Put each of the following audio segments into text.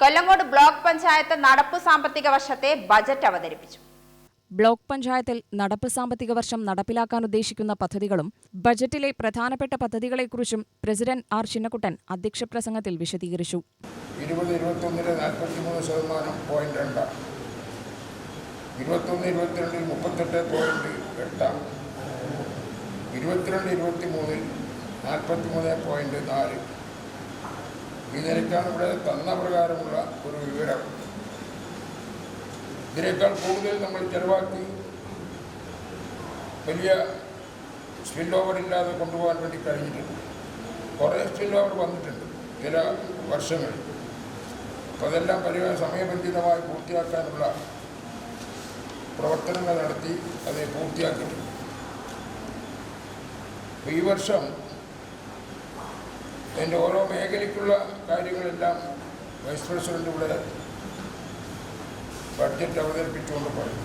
Kollengode block panchayat നടപ്പ് സാമ്പത്തിക വർഷത്തെ ബജറ്റ് അവതരിപ്പിച്ചു. ബ്ലോക്ക് പഞ്ചായത്തിൽ നടപ്പ് സാമ്പത്തിക വർഷം നടപ്പിലാക്കാൻ ഉദ്ദേശിക്കുന്ന പദ്ധതികളും ബജറ്റിലെ പ്രധാനപ്പെട്ട പദ്ധതികളെക്കുറിച്ചും പ്രസിഡന്റ് ആർ ചിന്നക്കുട്ടൻ അധ്യക്ഷ പ്രസംഗത്തിൽ വിശദീകരിച്ചു. ഇരുപത് ഇരുപത്തൊന്നിൽ നാൽപ്പത്തി മൂന്ന് ശതമാനം പോയിന്റ് രണ്ടാണ് ഇരുപത്തൊന്ന് ഇരുപത്തിരണ്ടിൽ മുപ്പത്തെട്ട് പോയിന്റ് എട്ടാണ് ഇരുപത്തിരണ്ട് ഇരുപത്തിമൂന്നിൽ നാൽപ്പത്തിമൂന്ന് പോയിന്റ് നാല്. നിരക്കാണ് ഇവിടെ തന്ന പ്രകാരമുള്ള ഒരു വിവരം. ഇതിനേക്കാൾ കൂടുതൽ നമ്മൾ ചെലവാക്കി വലിയ സ്പിൽ ഓവർ ഇല്ലാതെ കൊണ്ടുപോകാൻ വേണ്ടി കഴിഞ്ഞിട്ടുണ്ട്. കുറേ സ്പിൽ ഓവർ വന്നിട്ടുണ്ട് ചില വർഷങ്ങൾ. അപ്പം അതെല്ലാം പരി സമയബന്ധിതമായി പൂർത്തിയാക്കാനുള്ള പ്രവർത്തനങ്ങൾ നടത്തി അത് പൂർത്തിയാക്കിയിട്ടുണ്ട്. ഈ വർഷം അതിന്റെ ഓരോ മേഖലയ്ക്കുള്ള കാര്യങ്ങളെല്ലാം വൈസ് പ്രസിഡന്റ് ഇവിടെ ബഡ്ജറ്റ് അവതരിപ്പിച്ചുകൊണ്ട് പറഞ്ഞു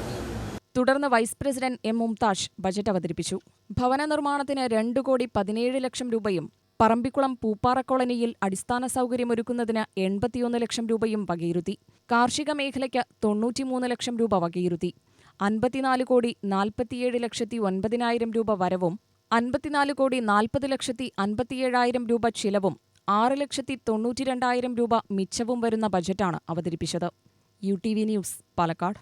തുടർന്ന് vice president M Mumtaz budget അവതരിപ്പിച്ചു. ഭവന നിർമ്മാണത്തിന് രണ്ട് കോടി പതിനേഴ് ലക്ഷം രൂപയും പറമ്പിക്കുളം പൂപ്പാറ കോളനിയിൽ അടിസ്ഥാന സൗകര്യമൊരുക്കുന്നതിന് എൺപത്തിയൊന്ന് ലക്ഷം രൂപയും വകയിരുത്തി. കാർഷിക മേഖലയ്ക്ക് തൊണ്ണൂറ്റിമൂന്ന് ലക്ഷം രൂപ വകയിരുത്തി. അൻപത്തിനാല് കോടി നാൽപ്പത്തിയേഴ് ലക്ഷത്തി ഒൻപതിനായിരം രൂപ വരവും അൻപത്തിനാല് കോടി നാൽപ്പത് ലക്ഷത്തി അൻപത്തിയേഴായിരം രൂപ ചിലവും ആറ് ലക്ഷത്തി തൊണ്ണൂറ്റിരണ്ടായിരം രൂപ മിച്ചവും വരുന്ന ബജറ്റാണ് അവതരിപ്പിച്ചത്. U T V news Palakkad.